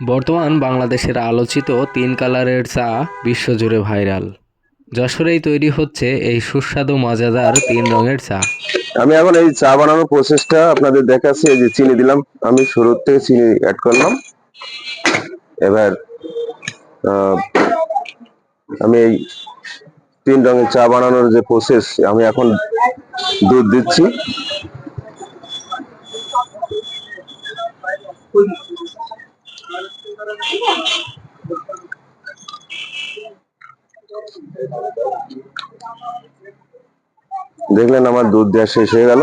বর্তমান বাংলাদেশের আলোচিত তিন কালারের চা বিশ্বজুড়ে ভাইরাল। যশোরেই তৈরি হচ্ছে এই সুস্বাদু, মজাদার তিন রঙের চা। আমি এখন এই চা বানানোর প্রসেসটা আপনাদের দেখাচ্ছি, এই যে চিনি দিলাম। আমি শুরুর থেকে চিনি অ্যাড করলাম। এবার আমি এই তিন রঙের চা বানানোর যে প্রসেস আমি এখন দুধ দিচ্ছি। দেখলেন আমার দুধ দেওয়া শেষ হয়ে গেল।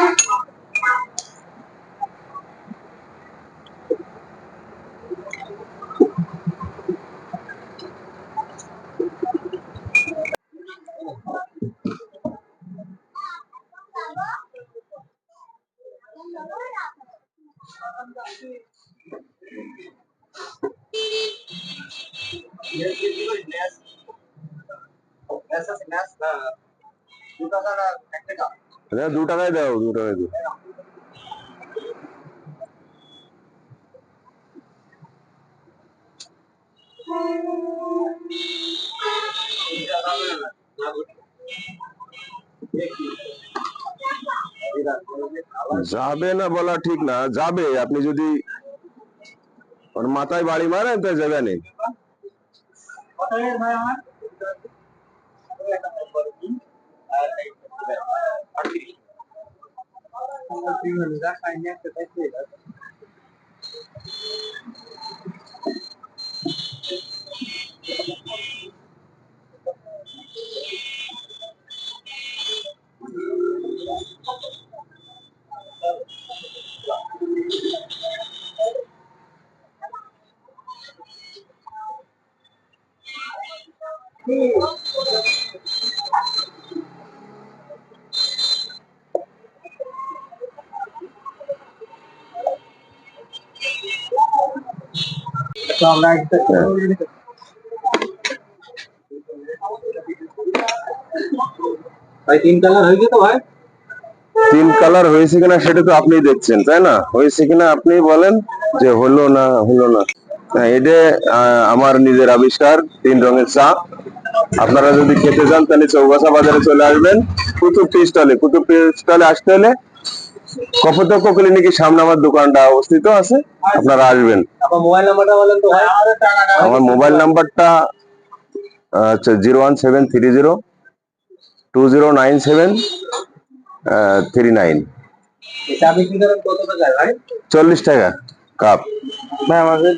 হ্যাঁ, দু টাকায় দাও দু টাকায় দাও যাবে না বলা ঠিক না যাবে আপনি যদি ওর মাথায় বাড়ি মারেন তো যাবে তিন কালার তিন কালার হয়েছে কিনা সেটা তো আপনি দেখছেন তাই না? হয়েছে কিনা আপনি বলেন যে হলো না হলো না। হ্যাঁ, এটা আমার নিজের আবিষ্কার তিন রঙের চা। আপনারা যদি খেতে চান তাহলে চৌগাছা বাজারে চলে আসবেন। কুতুব টি স্টলে কুতুব টি স্টলে আসতে হলে কপতক্ষ ক্লিনিকের সামনে আমার দোকানটা অবস্থিত আছে। আপনারা আসবেন। আমার মোবাইল নাম্বারটা আচ্ছা zero one seven three zero two zero nine seven three nine চল্লিশ টাকা কাপ ভাই আমাদের